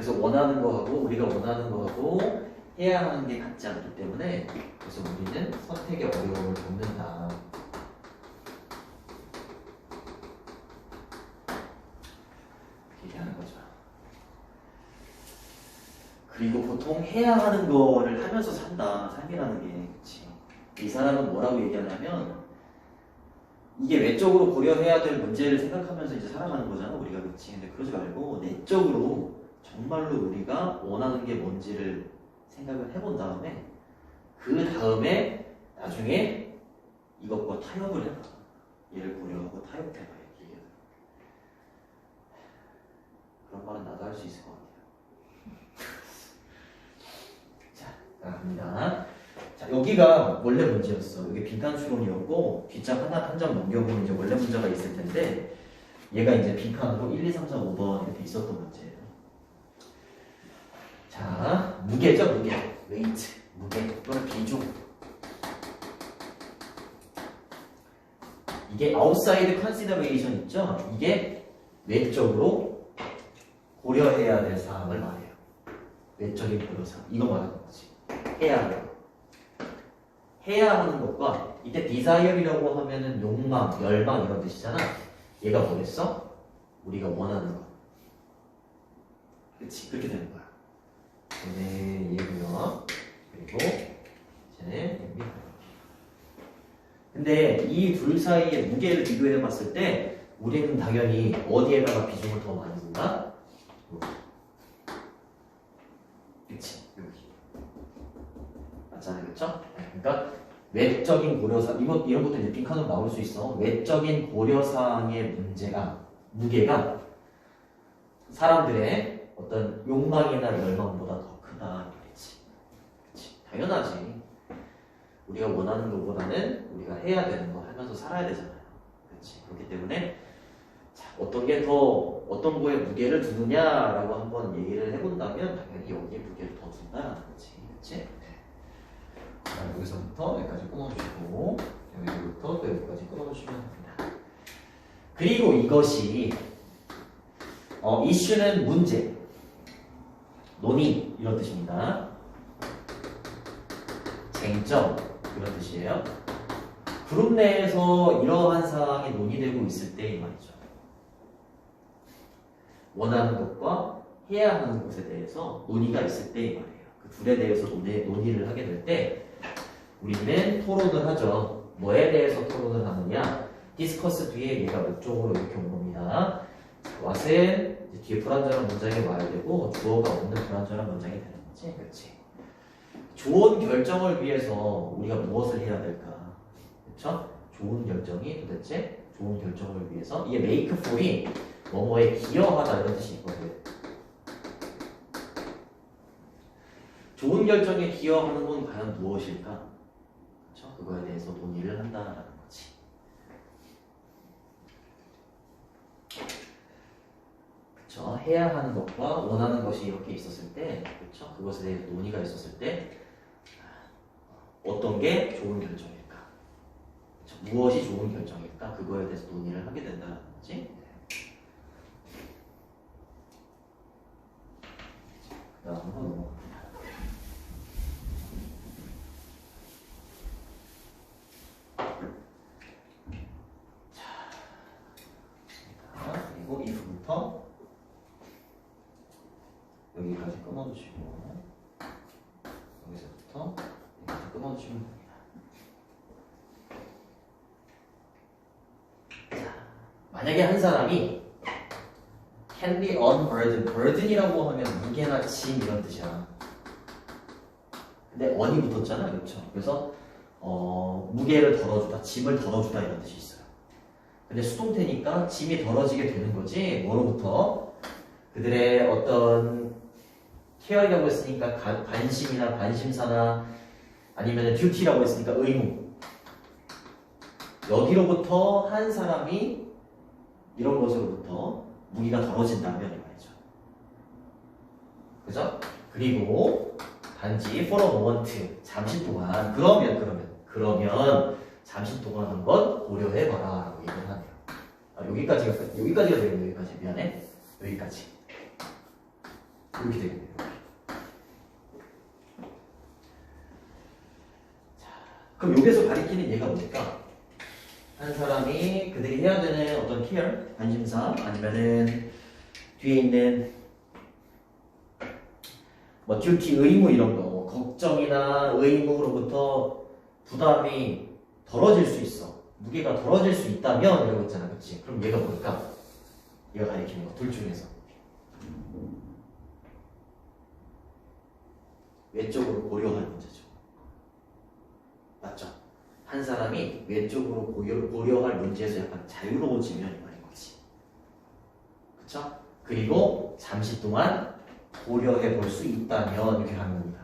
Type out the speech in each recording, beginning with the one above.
그래서 원하는 거하고 우리가 원하는 거하고 해야 하는 게 같지 않기 때문에 그래서 우리는 선택의 어려움을 겪는다. 얘기하는 거죠. 그리고 보통 해야 하는 거를 하면서 산다. 삶이라는 게 그치. 이 사람은 뭐라고 얘기하냐면 이게 외적으로 고려해야 될 문제를 생각하면서 이제 살아가는 거잖아 우리가 그치. 근데 그러지 말고 내적으로 정말로 우리가 원하는 게 뭔지를 생각을 해본 다음에 그 다음에 나중에 이것과 타협을 해봐. 얘를 고려하고 타협해봐. 얘기해. 그런 말은 나도 할 수 있을 것 같아요. 자, 갑니다. 자, 여기가 원래 문제였어. 여기 빈칸 추론이었고 뒷장 하나 한 장 넘겨보면 이제 원래 문제가 있을 텐데 얘가 이제 빈칸으로 1, 2, 3, 4, 5번 이렇게 있었던 문제예요. 자, 무게죠, 무게. 웨이트, 무게 또는 비중. 이게 아웃사이드 컨시더레이션 있죠? 이게 외적으로 고려해야 될 사항을 말해요. 외적인 고려사항. 이거 말하는 거지. 해야 하는 거. 해야 하는 것과 이때 디자이어이라고 하면은 욕망, 열망 이런 뜻이잖아. 얘가 뭐겠어? 우리가 원하는 거. 그치? 그렇게 되는 거야. 얘네 얘고요. 그리고 쟤네 얘입니다. 근데 이 둘 사이의 무게를 비교해 봤을 때 우리는 당연히 어디에다가 비중을 더 많이 둔다? 그치? 여기. 맞잖아요. 그쵸? 그러니까 외적인 고려사 이거 이런 것도 이제 빈칸으로 나올 수 있어. 외적인 고려사항의 문제가 무게가 사람들의 어떤 욕망이나 열망보다 더 크다 그랬지. 그치? 당연하지. 우리가 원하는 것보다는 우리가 해야 되는 거 하면서 살아야 되잖아요. 그렇지. 그렇기 때문에 자, 어떤 게 더 어떤 거에 무게를 두느냐라고 한번 얘기를 해본다면 당연히 여기에 무게를 더 둔다. 그렇지. 그렇지. 자, 여기서부터 여기까지 끊어주시고 여기서부터 또 여기까지 끊어주시면 됩니다. 그리고 이것이 어, 이슈는 문제, 논의 이런 뜻입니다. 쟁점 그런 뜻이에요. 그룹 내에서 이러한 사항이 논의되고 있을 때이 말이죠. 원하는 것과 해야 하는 것에 대해서 논의가 있을 때이 말이에요. 그 둘에 대해서 논의, 논의를 하게 될 때 우리는 토론을 하죠. 뭐에 대해서 토론을 하느냐? 디스커스 뒤에 얘가 목적으로 이렇게 온 겁니다. 이제 뒤에 불완전한 문장이 와야 되고 주어가 없는 불완전한 문장이 되는 거지. 그렇지. 좋은 결정을 위해서 우리가 무엇을 해야 될까? 그렇죠? 좋은 결정이 도대체 좋은 결정을 위해서 이게 make for이 뭐뭐에 기여하다 이런 뜻이 있거든. 좋은 결정에 기여하는 건 과연 무엇일까? 그렇죠? 그거에 대해서 논의를 한다라는 거지. 그렇죠? 해야 하는 것과 원하는 것이 이렇게 있었을 때, 그렇죠? 그것에 대해서 논의가 있었을 때 어떤 게 좋은 결정일까? 그렇죠? 무엇이 좋은 결정일까? 그거에 대해서 논의를 하게 된다는 거지. 그 다음으로 넘어갑니다. 자, 그리고 if부터 여기까지 끊어주시고 여기서부터 여기까지 끊어주시면 됩니다. 자, 만약에 한 사람이 can be unburdened, burden이라고 하면 무게나 짐 이런 뜻이야. 근데 on이 붙었잖아, 그렇죠? 그래서 어, 무게를 덜어주다, 짐을 덜어주다 이런 뜻이 있어요. 근데 수동태니까 짐이 덜어지게 되는 거지. 뭐로부터? 그들의 어떤 케어이라고 했으니까 가- 관심이나 관심사나 아니면 듀티라고 했으니까 의무. 여기로부터 한 사람이 이런 것으로부터 무기가 덜어진다면 이 말이죠. 그죠? 그리고 단지 for a moment 잠시 동안 그러면 그러면 그러면 잠시 동안 한번 고려해봐라 라고 얘기를 하네요. 아, 여기까지가 끝- 여기까지가 되겠네 여기까지 미안해 여기까지. 이렇게 되겠네요. 자, 그럼 여기서 가리키는 얘가 뭘까? 한 사람이 그들이 해야 되는 어떤 케어, 관심사 아니면은 뒤에 있는 뭐 듀티 의무 이런 거뭐 걱정이나 의무로부터 부담이 덜어질 수 있어. 무게가 덜어질 수 있다면 이러고 있잖아. 그치? 그럼 얘가 뭘까? 얘가 가리키는 거 둘 중에서. 외적으로 고려할 문제죠 한 사람이 외적으로 고려, 고려 할 문제에서 약간 자유로워지면 이 말인 거지 그쵸 그리고 잠시 동안 고려해 볼 수 있다면 이렇게 하는 겁니다.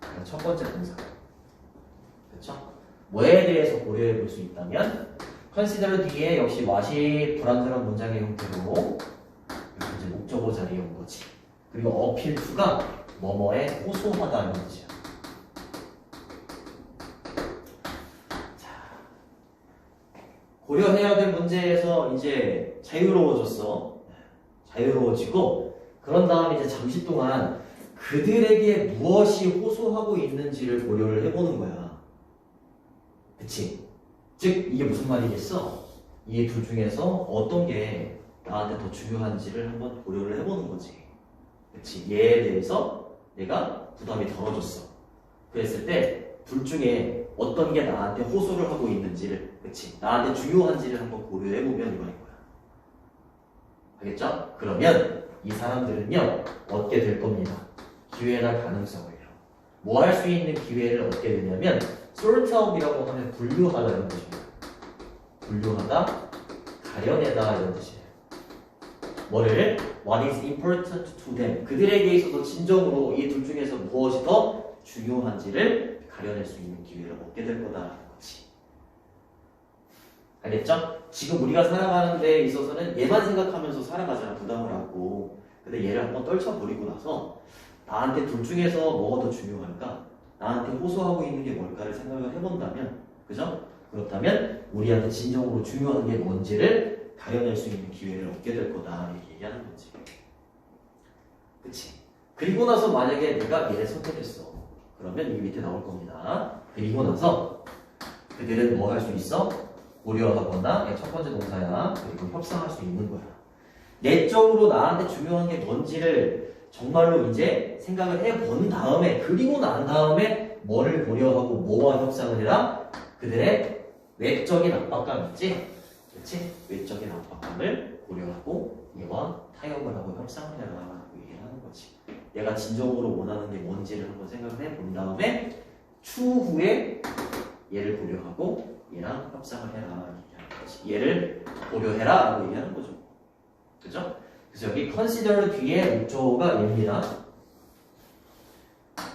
그러니까 첫 번째 동사. 그렇죠? 뭐에 대해서 고려해 볼 수 있다면 consider 뒤에 역시 what이 불완전한 문장의 형태로 이제 목적어 자리에 온 거지. 그리고 어필 to가 뭐뭐에 호소하다는 뜻이야. 자, 고려해야 될 문제에서 이제 자유로워졌어. 자유로워지고 그런 다음에 이제 잠시 동안 그들에게 무엇이 호소하고 있는지를 고려를 해보는 거야. 그치? 즉, 이게 무슨 말이겠어? 이 둘 중에서 어떤 게 나한테 더 중요한지를 한번 고려를 해보는 거지. 그치? 얘에 대해서 내가 부담이 덜어졌어. 그랬을 때, 둘 중에 어떤 게 나한테 호소를 하고 있는지를, 그치? 나한테 중요한지를 한번 고려해보면 이거인 거야. 알겠죠? 그러면 이 사람들은요 얻게 될 겁니다. 기회나 가능성을요. 뭐 할 수 있는 기회를 얻게 되냐면 out이라고 하면 분류하다 이런 뜻입니다. 분류하다, 가려내다 이런 뜻이에요. 뭐를 what is important to them 그들에게 있어서 진정으로 이 둘 중에서 무엇이 더 중요한지를 가려낼 수 있는 기회를 얻게 될 거다라는 거지. 알겠죠? 지금 우리가 살아가는 데 있어서는 얘만 생각하면서 살아가잖아 부담을 하고 근데 얘를 한번 떨쳐버리고 나서 나한테 둘 중에서 뭐가 더 중요할까? 나한테 호소하고 있는 게 뭘까를 생각을 해본다면 그죠? 그렇다면 우리한테 진정으로 중요한 게 뭔지를 가려낼 수 있는 기회를 얻게 될 거다 이렇게 얘기하는 거지 그치? 그리고 나서 만약에 내가 얘를 선택했어 그러면 이 밑에 나올 겁니다. 그리고 나서 그들은 뭐 할 수 있어? 고려하거나 첫 번째 동사야. 그리고 협상할 수 있는 거야. 내적으로 나한테 중요한 게 뭔지를 정말로 이제 생각을 해본 다음에 그리고 난 다음에 뭐를 고려하고 뭐와 협상을 해라? 그들의 외적인 압박감 있지? 그렇지 외적인 압박감을 고려하고 얘와 타협을 하고 협상을 해라. 라고 얘기를 하는 거지 내가 진정으로 원하는 게 뭔지를 한번 생각을 해 본 다음에 추후에 얘를 고려하고 얘랑 협상을 해라 얘기하는 거지. 얘를 고려해라 라고 얘기하는 거죠. 그죠? 그래서 여기 consider 뒤에 목조가 얘입니다.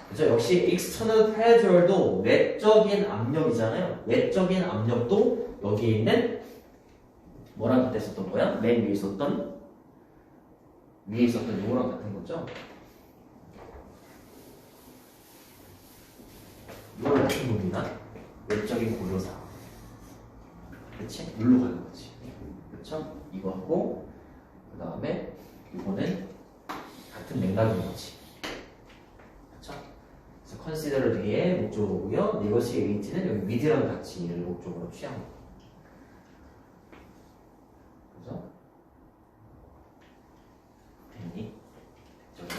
그죠? 역시 external pressure도 외적인 압력이잖아요. 외적인 압력도 여기에 있는 뭐랑 같았었던 거야? 맨 위에 있었던 위에 있었던 요거랑 같은 거죠? 요거랑 같은 겁니다. 외적인 고려사. 그치? 눌러 가는 거지. 그쵸? 이거 하고, 그 다음에, 이거는 같은 맥락인 거지. 그쵸? 그래서 consider 뒤에 목적어고요. negotiate는 여기 with랑 같이 목적으로 취한 거. 그죠? 됐니? 됐죠?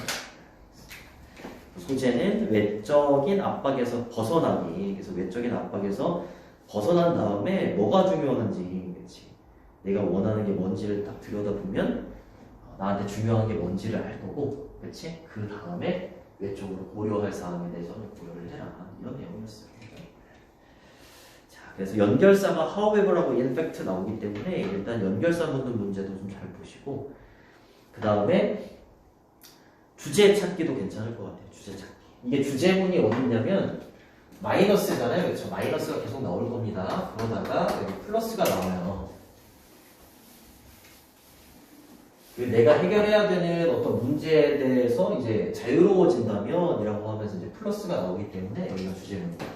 소재는 외적인 압박에서 벗어나기. 그래서 외적인 압박에서 벗어난 다음에 뭐가 중요한지, 그렇지? 내가 원하는 게 뭔지를 딱 들여다보면 어, 나한테 중요한 게 뭔지를 알 거고, 그렇지? 그 다음에 외적으로 고려할 사항에 대해서는 고려를 해라 이런 내용이었어요. 자, 그래서 연결사가 however하고 in fact 나오기 때문에 일단 연결사 묻는 문제도 좀 잘 보시고, 그 다음에 주제 찾기도 괜찮을 것 같아요. 주제 찾기. 이게 주제문이 어딨냐면 마이너스잖아요. 그렇죠? 마이너스가 계속 나올 겁니다. 그러다가 여기 플러스가 나와요. 그 내가 해결해야 되는 어떤 문제에 대해서 이제 자유로워진다면 이라고 하면서 이제 플러스가 나오기 때문에 여기가 주제문입니다.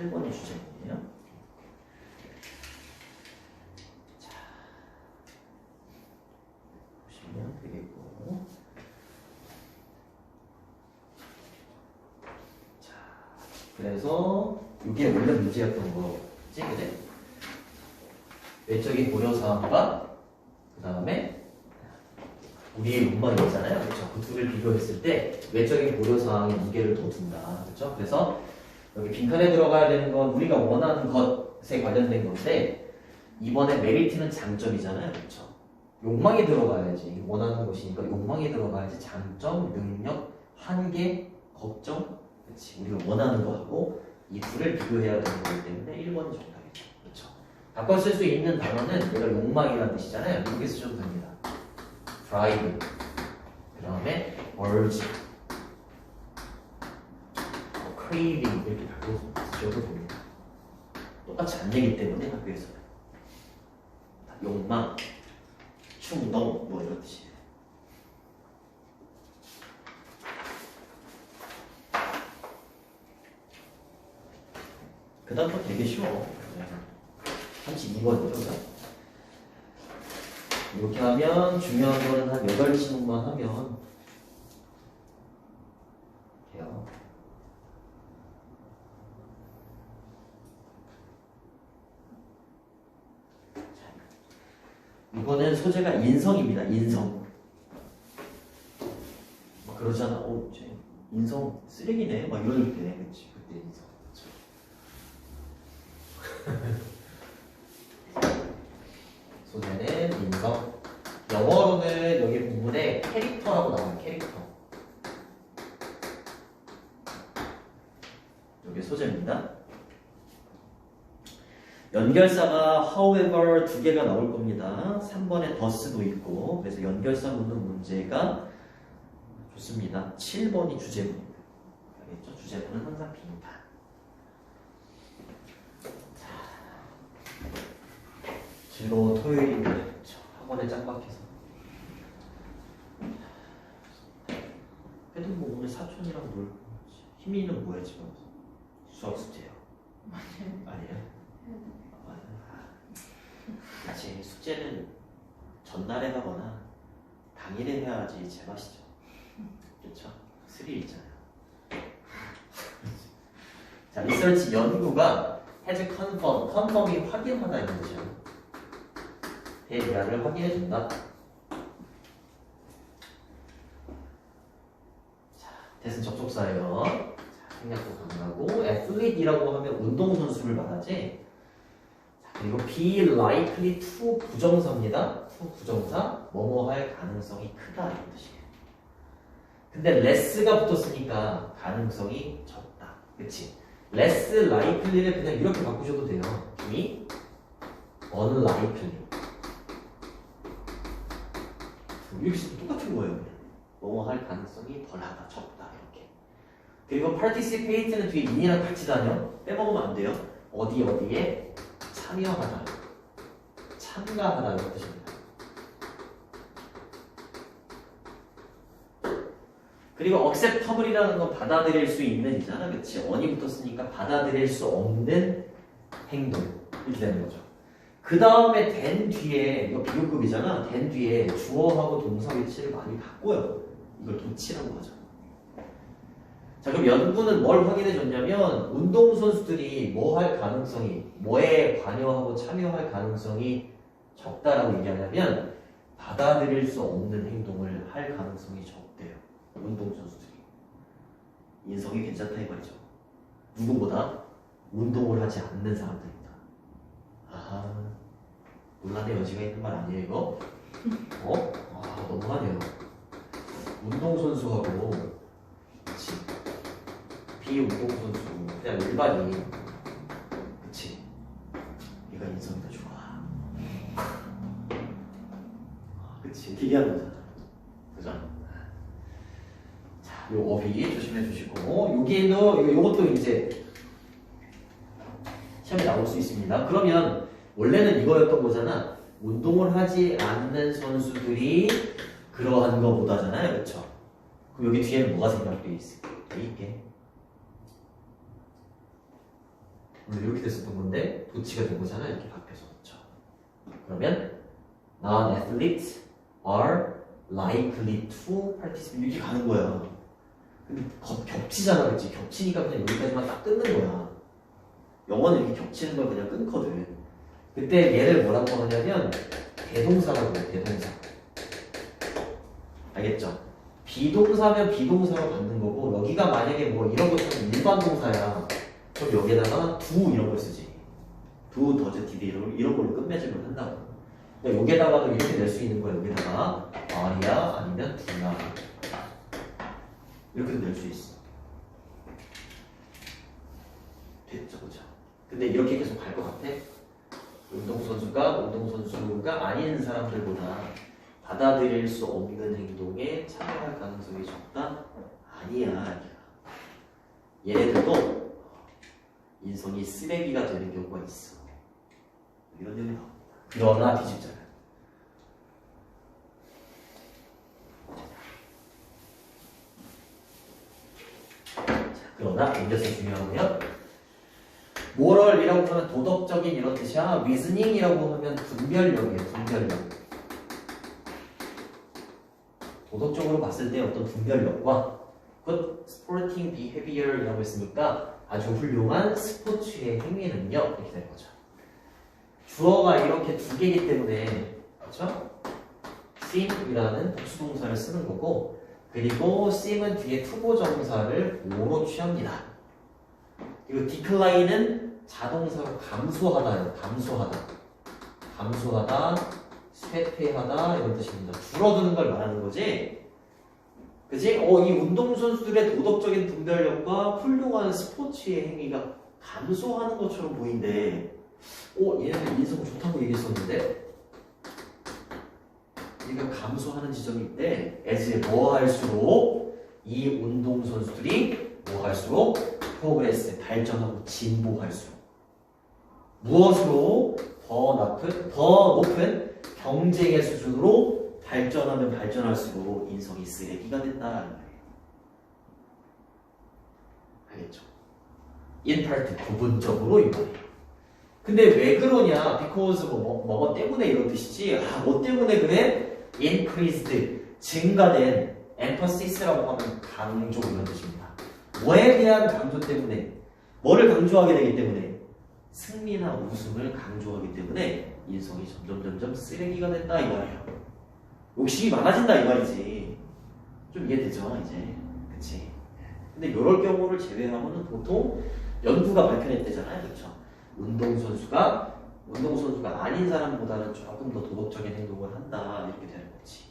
8번이 주제문이에요. 자, 그래서 이게 원래 문제였던 거지, 그래? 외적인 고려사항과 그 다음에 우리의 욕망이 있잖아요. 그렇죠? 그 둘을 비교했을 때 외적인 고려사항에 무게를 더 둔다. 그렇죠? 그래서 여기 빈칸에 들어가야 되는 건 우리가 원하는 것에 관련된 건데 이번에 메리트는 장점이잖아요. 그렇죠? 욕망이 들어가야지 원하는 것이니까 욕망이 들어가야지 장점, 능력, 한계, 걱정 그렇지 우리가 원하는 거 하고 이 둘을 비교해야 되는 거기 때문에 1번이 정답이죠. 그렇죠? 바꿔 쓸 수 있는 단어는 얘가 욕망이라는 뜻이잖아요. 이렇게 쓰셔도 됩니다. drive 그 다음에 urge 뭐 craving 이렇게 바꿔 쓰셔도 됩니다. 똑같이 안 되기 때문에 학교에서는 욕망, 충동 뭐 이런 뜻이에요. 그 다음 거 되게 쉬워. 32번이죠. 이렇게 하면 중요한 거는 한 8시간만 하면 돼요. 자, 이거는 소재가 인성입니다. 인성. 막 그러잖아. 어, 쟤 인성 쓰레기네. 막 이럴 때, 그치? 그때 인성. 그쵸? 소재는 인성. 영어로는 여기 부분에 캐릭터라고 나와요. 캐릭터. 여기 소재입니다. 연결사가 however 두 개가 나올 겁니다. 3번에 더스도 있고 그래서 연결사 묻는 문제가 좋습니다. 7번이 주제문입니다. 알겠죠? 주제문은 항상 빈칸. 즐거운 토요일인데 저 학원에 짱 박혀서 그래도 뭐 오늘 사촌이랑 놀고 희민이는 뭐야 집에 와서 수학 숙제요 아니에요? 그치 숙제는 전날에 하거나 당일에 해야지 제맛이죠 그쵸? 스릴 있잖아요 자 리서치 연구가 has confirm, confirm이 확인하다 이런 뜻이에요 대비아를 확인해 준다. 자, 대신 접속사예요. 자, 생략도 가능하고 athlete이라고 하면 운동선수를 말하지. 자, 그리고 be likely to 부정사입니다. to 부정사 뭐뭐 할 가능성이 크다 이런 뜻이에요. 근데 less가 붙었으니까 가능성이 적다. 그치? less likely를 그냥 이렇게 바꾸셔도 돼요. be unlikely. 이렇게 쓰면 똑같은 거예요. 뭐뭐 할 가능성이 덜하다, 적다 이렇게. 그리고 participate는 뒤에 in이랑 같이 다녀. 빼먹으면 안 돼요. 어디 어디에 참여하다, 참가하다 이런 뜻입니다. 그리고 acceptable이라는 건 받아들일 수 있는 이잖아, 그렇지? on이 붙었으니까 받아들일 수 없는 행동 이렇게 되는 거죠. 그 다음에 된 뒤에 이거 비교급이잖아. 된 뒤에 주어하고 동사 위치를 많이 바꿔요. 이걸 도치라고 하죠. 자 그럼 연구는 뭘 확인해 줬냐면 운동 선수들이 뭐 할 가능성이 뭐에 관여하고 참여할 가능성이 적다라고 얘기하냐면 받아들일 수 없는 행동을 할 가능성이 적대요. 운동 선수들이 인성이 괜찮다 이 말이죠. 누구보다 운동을 하지 않는 사람들입니다. 아하. 논란의 여지가 있는 말 아니에요 이거? 어? 아 너무하네요 운동 선수하고 그치 비운동 선수 그냥 일반인 그치 얘가 인성이 더 좋아 아, 그치 기대하는 거잖아 그죠? 자, 요 어휘 조심해 주시고 여기에도 요- 요것도 이제 시험에 나올 수 있습니다 그러면 원래는 이거였던 거잖아. 운동을 하지 않는 선수들이 그러한 거보다잖아요. 그렇죠? 그럼 여기 뒤에는 뭐가 생각돼 있, 돼 있게? 원래 이렇게 됐었던 건데 도치가 된 거잖아. 이렇게 바뀌어서. 그렇죠? 그러면 non-athletes are likely to participate 이렇게 가는 거야. 근데 겹, 겹치잖아, 그치? 겹치니까 그냥 여기까지만 딱 끊는 거야. 영어는 이렇게 겹치는 걸 그냥 끊거든. 그때 얘를 뭐라고 하냐면 대동사라고 해, 대동사. 알겠죠? 비동사면 비동사로 받는 거고 여기가 만약에 뭐 이런 것처럼 일반 동사야. 그럼 여기에다가 두 이런 걸 쓰지. 두 더즈 디드 이런, 이런 걸로 끝맺음을 한다고. 그러니까 여기에다가도 이렇게 낼 수 있는 거야. 여기다가 아리야 아니면 두나 이렇게도 낼 수 있어. 됐죠, 그죠? 근데 이렇게 계속 갈 것 같아? 운동선수가 운동선수가 아닌 사람들보다 받아들일 수 없는 행동에 참여할 가능성이 적다? 아니야. 얘네들도 인성이 쓰레기가 되는 경우가 있어. 이런 얘기 나옵니다. 그러나 뒤집잖아요. 자, 그러나 여기서 중요하고요. 모럴이라고 하면 도덕적인 이런 뜻이야. 리즈닝이라고 하면 분별력이에요. 분별력. 도덕적으로 봤을 때 어떤 분별력과 good sporting behavior이라고 했으니까 아주 훌륭한 스포츠의 행위는요 이렇게 되는 거죠. 주어가 이렇게 두 개이기 때문에 그렇죠? seem이라는 복수동사를 쓰는 거고 그리고 seem은 뒤에 투보정사를 오로 취합니다. 그리고 decline은 자동사로 감소하다예요. 감소하다. 감소하다, 쇠퇴하다 이런 뜻입니다. 줄어드는 걸 말하는 거지. 그지? 어, 이 운동선수들의 도덕적인 분별력과 훌륭한 스포츠의 행위가 감소하는 것처럼 보이는데, 어, 얘네들 인성 좋다고 얘기했었는데, 얘가 감소하는 있대. as 뭐 할수록 이 운동선수들이 뭐 할수록 프로그레스, 발전하고 진보할수록 무엇으로 더 높은, 더 높은 경쟁의 수준으로 발전하면 발전할수록 인성이 쓰레기가 된다는 거예요. 알겠죠? in part 부분적으로 이 말이에요. 근데 왜 그러냐? because 뭐, 뭐, 뭐 때문에 이런 뜻이지? 아, 뭐 때문에 그래? increased 증가된 emphasis,라고 하면 강조 이런 뜻입니다. 뭐에 대한 강조 때문에 뭐를 강조하게 되기 때문에 승리나 우승을 강조하기 때문에 인성이 점점 점점 쓰레기가 된다 이 말이에요. 욕심이 많아진다 이 말이지. 좀 이해되죠 이제. 그치? 근데 이럴 경우를 제외하고는 보통 연구가 밝혀냈대잖아요. 그렇죠? 운동선수가 운동선수가 아닌 사람보다는 조금 더 도덕적인 행동을 한다 이렇게 되는 거지.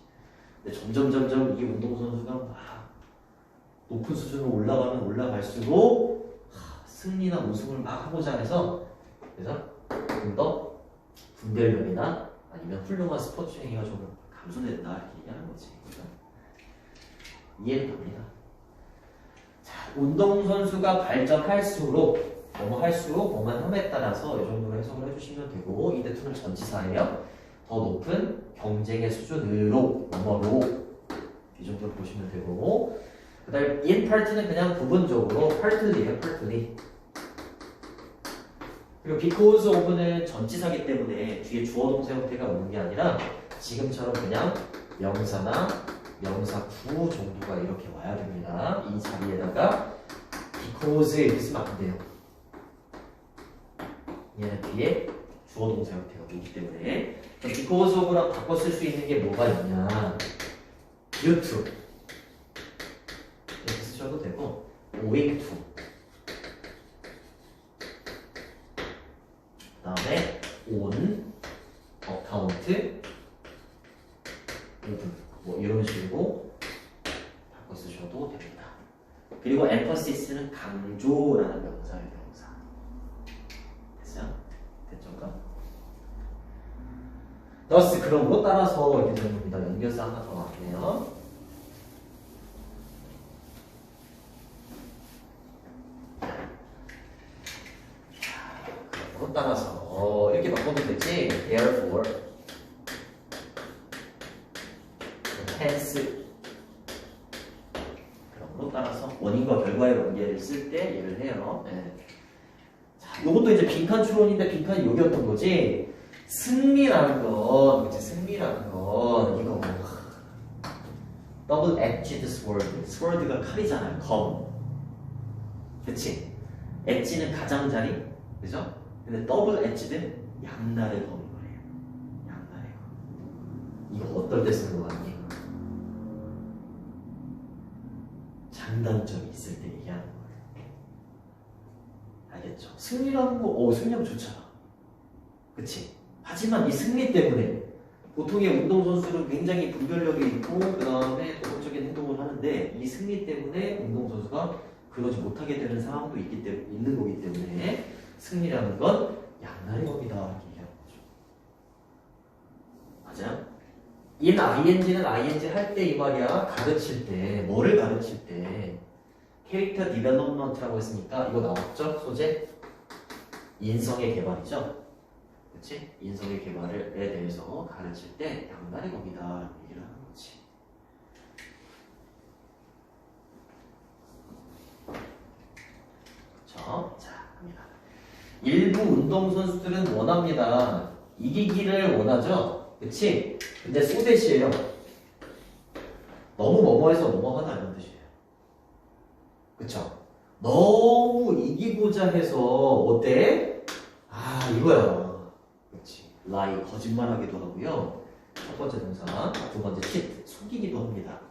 근데 점점 점점 이 운동선수가 막 높은 수준으로 올라가면 올라갈수록 하, 승리나 우승을 막 하고자 해서 그래서 조금 더 분별력이나 아니면 훌륭한 스포츠 행위가 좀 감소된다 이렇게 얘기하는 거지. 그죠? 이해는 갑니다. 자, 운동선수가 발전할수록 뭐뭐 할수록 뭐만 함에 따라서 이 정도로 해석을 해주시면 되고 이 대통령 전치사예요. 더 높은 경쟁의 수준으로 뭐뭐로 이 정도로 보시면 되고 그 다음에 in part는 그냥 부분적으로 partly예요 partly 그리고 because of는 전치사기 때문에 뒤에 주어 동사 형태가 오는 게 아니라 지금처럼 그냥 명사나 명사 구 정도가 이렇게 와야 됩니다. 이 자리에다가 because 이렇게 쓰면 안 돼요. 얘는 뒤에 주어 동사 형태가 오기 때문에. 그럼 because of랑 바꿔 쓸 수 있는 게 뭐가 있냐? due to. 이렇게 쓰셔도 되고 owing to. 그 다음에 on account 뭐 이런 식으로 바꿔 쓰셔도 됩니다. 그리고 emphasis,는 강조라는 명사예요, 명사. 됐어요? 됐죠가? thus 그러므로 따라서 이렇게 되는 겁니다. 연결사 하나 더 나왔네요. 그러므로 따라서 어, 이렇게 바꿔도 되지. therefore hence 그러므로 따라서 원인과 결과의 관계를 쓸 때 얘를 해요. 예. 자, 요것도 이제 빈칸 추론인데 빈칸이 여기였던 거지. 승리라는 건, 그치, 승리라는 건, 이거, double-edged sword. sword가 칼이잖아요. 검. 그치? 엣지는 가장자리, 그죠? 근데 double-edged는 양날의 검인 거예요. 양날의 검. 이거 어떨 때 쓰는 거 같니? 장단점이 있을 때 얘기하는 거예요. 알겠죠? 승리라는 거, 어, 승리하면 좋잖아. 그치? 하지만 이 승리 때문에 보통의 운동선수는 굉장히 분별력이 있고 그 다음에 도덕적인 행동을 하는데 이 승리 때문에 운동선수가 그러지 못하게 되는 상황도 있기 때문에 있는 거기 때문에 승리라는 건 양날의 검이다. 이렇게 얘기하는 거죠. 맞아요? in ing는 ing 할 때 이 말이야. 가르칠 때 뭐를 가르칠 때? 캐릭터 디벨롭먼트라고 했으니까 이거 나왔죠? 소재? 인성의 개발이죠? 그치? 인성의 개발에 대해서 가르칠 때 양날의 검이다. 라고 그쵸? 자 갑니다 일부 운동선수들은 원합니다 이기기를 원하죠 그치? 근데 소대시에요 너무 뭐뭐해서 뭐뭐하다 이런 뜻이에요 그쵸? 너무 이기고자 해서 어때? 아 이거야 그렇지 lie 거짓말하기도 하고요 첫 번째 동사 두 번째 cheat 속이기도 합니다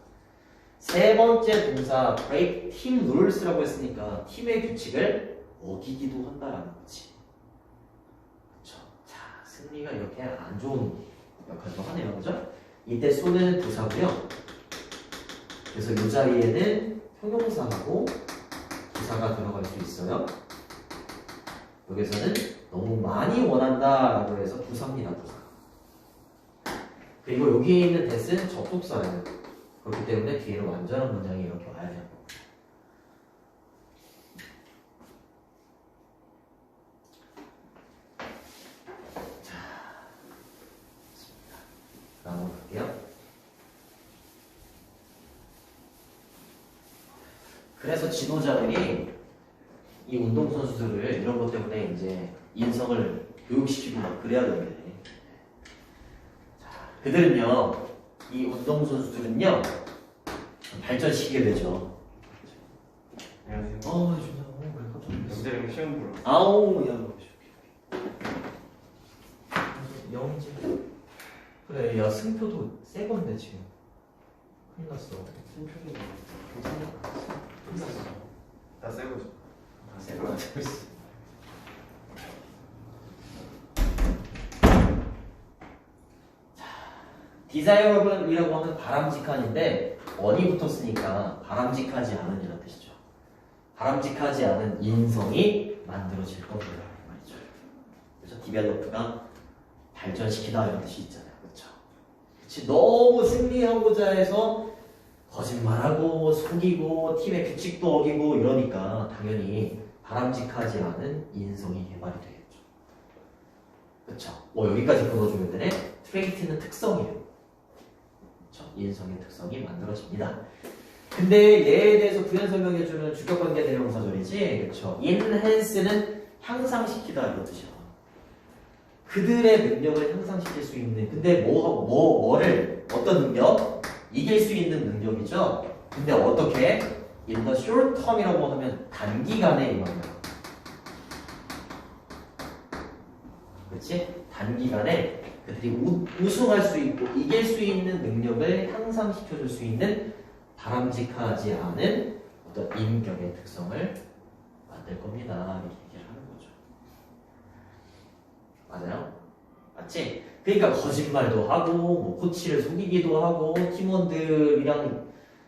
세 번째 동사 break team rules라고 했으니까 팀의 규칙을 어기기도 한다라는 거지. 그쵸? 자 승리가 이렇게 안 좋은 역할도 하네요. 그죠? 이때 쏘는 부사고요. 그래서 이 자리에는 형용사하고 부사가 들어갈 수 있어요. 여기서는 너무 많이 원한다라고 해서 부사입니다, 부사. 그리고 여기에 있는 that은 접속사예요. 그렇기 때문에 뒤에는 완전한 문장이 이렇게 와야 돼요. 자, 좋습니다. 다음으로 갈게요. 그래서 지도자들이 이 운동선수들을 이런 것 때문에 이제 인성을 교육시키고 막 그래야 되는데 자, 그들은요 이 운동선수들은요 발전시키게 되죠 안녕하세요. 어 진짜 어, 왜 갑자기 그랬어? 영재랑 시험 보러. 아우 야 영지 그래 야 승표도 새 건데 지금 큰일 났어 심표도 괜찮아. 큰일 났어 다 세고 죠다 새로 가지고 있어 디자이어블이라고 하면 바람직한인데 원이 붙었으니까 바람직하지 않은 이런 뜻이죠. 바람직하지 않은 인성이 만들어질 겁니다. 이 말이죠. 그래서 디벨로프가 발전시키다 이런 뜻이 있잖아요. 그렇죠? 그치? 너무 승리하고자 해서 거짓말하고 속이고 팀의 규칙도 어기고 이러니까 당연히 바람직하지 않은 인성이 개발이 되겠죠. 그렇죠? 뭐 여기까지 끊어주면 되네. 트레이트는 특성이에요. 그렇죠? 인성의 특성이 만들어집니다. 근데 얘에 대해서 부연 설명해주는 주격관계 대명사절이지, 그렇죠? enhance는 향상시키다 이런 뜻이야. 그들의 능력을 향상시킬 수 있는, 근데 뭐, 뭐, 뭐를 어떤 능력? 이길 수 있는 능력이죠. 근데 어떻게? in the short term이라고 하면 단기간에 이 말이야. 그렇지? 단기간에 우승할 수 있고 이길 수 있는 능력을 향상시켜줄 수 있는 바람직하지 않은 어떤 인격의 특성을 만들 겁니다. 이렇게 얘기를 하는 거죠. 맞아요? 맞지? 그러니까 거짓말도 하고 뭐 코치를 속이기도 하고 팀원들이랑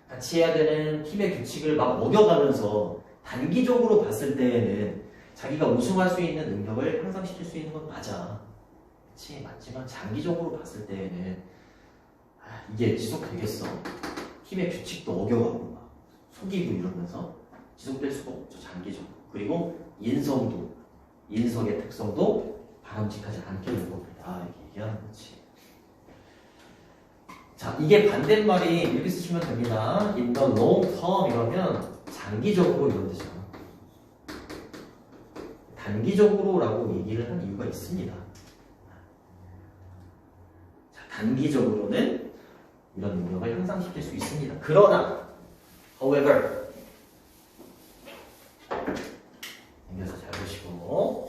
같이 해야 되는 팀의 규칙을 막 어겨가면서 단기적으로 봤을 때에는 자기가 우승할 수 있는 능력을 향상시킬 수 있는 건 맞아. 그치? 맞지만 장기적으로 봤을 때에는 아, 이게 지속되겠어. 팀의 규칙도 어겨가고 막 속이고 이러면서 지속될 수가 없죠. 장기적으로. 그리고 인성도 인성의 특성도 바람직하지 않게 될 겁니다. 이렇게 얘기하는 거지. 자, 이게 반대말이 이렇게 쓰시면 됩니다. In the long term 이러면 장기적으로 이런 뜻이야. 단기적으로라고 얘기를 한 이유가 있습니다. 자, 단기적으로는 이런 능력을 향상시킬 수 있습니다. 그러나 however 당겨서 잘 보시고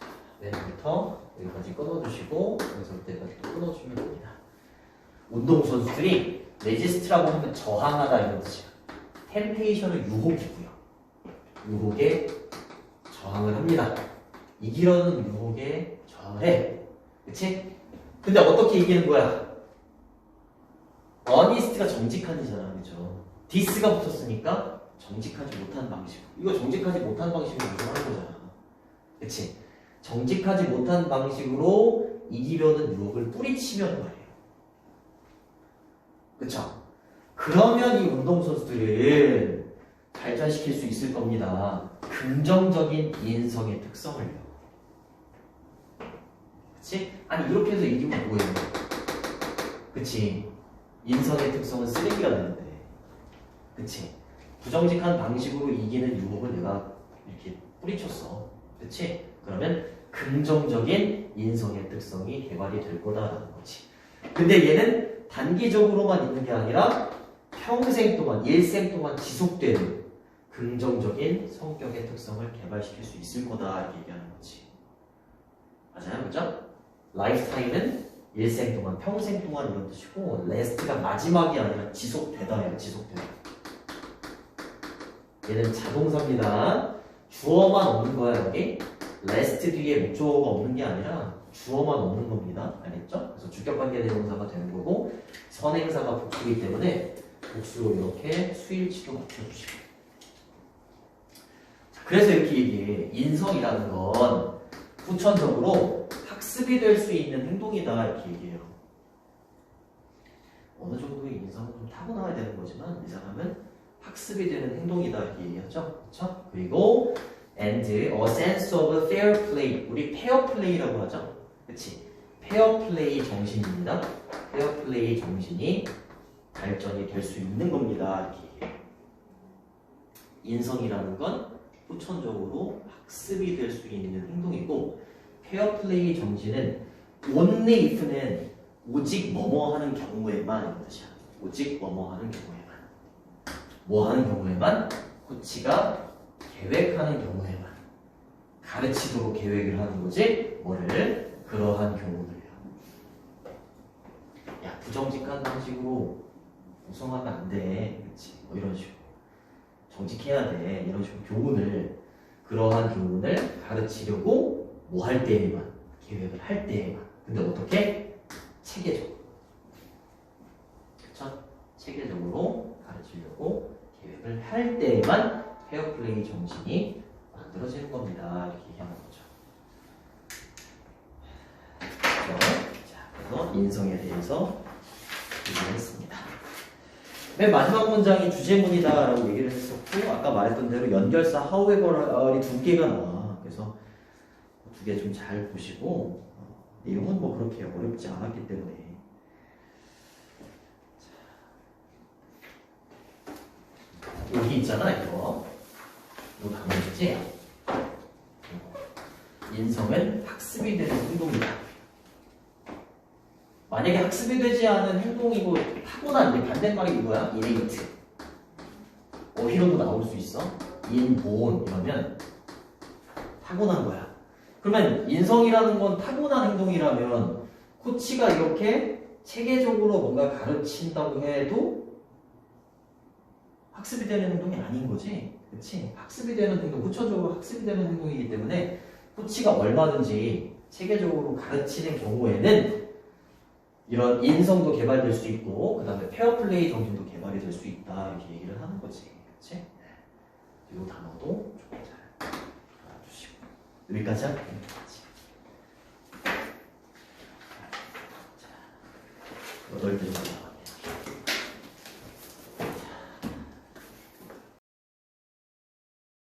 자, 맨부터 여기까지 끊어주시고 여기서부터 여기까지 또 끊어주면 됩니다. 운동선수들이 레지스트라고 하면 저항하다 이런 뜻이야. 템테이션은 유혹이고요. 유혹에 저항을 합니다. 이기려는 유혹에 저항을 해. 그치? 근데 어떻게 이기는 거야? 어니스트가 정직한이잖아. 그죠? 디스가 붙었으니까 정직하지 못한 방식. 이거 정직하지 못한 방식으로 운동하는 거잖아. 그치? 정직하지 못한 방식으로 이기려는 유혹을 뿌리치면 말이에요. 그쵸? 그러면 이 운동선수들을 발전시킬 수 있을 겁니다. 긍정적인 인성의 특성을요. 그치? 아니, 이렇게 해서 이기면 뭐예요? 그치? 인성의 특성은 쓰레기가 되는데. 그치? 부정직한 방식으로 이기는 유혹을 내가 이렇게 뿌리쳤어. 그치? 그러면 긍정적인 인성의 특성이 개발이 될 거다라는 거지. 근데 얘는 단기적으로만 있는 게 아니라 평생 동안, 일생 동안 지속되는 긍정적인 성격의 특성을 개발시킬 수 있을 거다 이렇게 얘기하는 거지. 맞아요, 그죠? 라이프타임은 일생 동안, 평생 동안 이런 뜻이고 레스트가 마지막이 아니라 지속되다예요, 지속되다. 얘는 자동사입니다. 주어만 없는 거야 여기. 레스트 뒤에 목적어가 없는 게 아니라 주어만 없는 겁니다. 알겠죠? 그래서 주격관계 대명사가 되는 거고 선행사가 복수이기 때문에 복수로 이렇게 수일치도 맞춰주시고 자, 그래서 이렇게 얘기해 인성이라는 건 후천적으로 학습이 될 수 있는 행동이다 이렇게 얘기해요 어느 정도의 인성은 좀 타고나야 되는 거지만 이 사람은 학습이 되는 행동이다 이렇게 얘기하죠 그렇죠? 그리고 and a sense of fair play 우리 페어 플레이라고 하죠 그치 페어 플레이 정신입니다 페어 플레이 정신이 발전이 될 수 있는 겁니다. 이렇게 얘기해요. 인성이라는 건 후천적으로 학습이 될 수 있는 행동이고 페어플레이 정신은 only if는 오직 뭐뭐 하는 경우에만 이런 뜻이야. 오직 뭐뭐 하는 경우에만. 뭐 하는 경우에만 코치가 계획하는 경우에만 가르치도록 계획을 하는 거지 뭐를 그러한 경우들이야. 야 부정직한 방식으로 우승하면 안 돼. 그치? 뭐 이런 식으로. 정직해야 돼. 이런 식으로 교훈을, 그러한 교훈을 가르치려고 뭐 할 때에만, 계획을 할 때에만. 근데 어떻게? 체계적으로. 그쵸? 체계적으로 가르치려고 계획을 할 때에만 페어플레이 정신이 만들어지는 겁니다. 이렇게 얘기하는 거죠. 자, 그래서 인성에 대해서 얘기를 했습니다. 맨 마지막 문장이 주제문이다라고 얘기를 했었고 아까 말했던 대로 연결사 however이 두 개가 나와. 그래서 두 개 좀 잘 보시고 어, 내용은 뭐 그렇게 어렵지 않았기 때문에 자, 여기 있잖아 이거 이거 단어있지? 인성은 학습이 되는 행동이다. 만약에 학습이 되지 않은 행동이고 타고난 게 반대말이 이거야? innate. 어휘로도 나올 수 있어. inborn 이러면 타고난 거야. 그러면 인성이라는 건 타고난 행동이라면 코치가 이렇게 체계적으로 뭔가 가르친다고 해도 학습이 되는 행동이 아닌 거지. 그치? 학습이 되는 행동, 후천적으로 학습이 되는 행동이기 때문에 코치가 얼마든지 체계적으로 가르치는 경우에는 이런 인성도 개발될 수 있고 그 다음에 페어플레이 정신도 개발이 될 수 있다 이렇게 얘기를 하는 거지 그치? 이 단어도 조금 잘 여기까지 할게요. 여덟 개 정도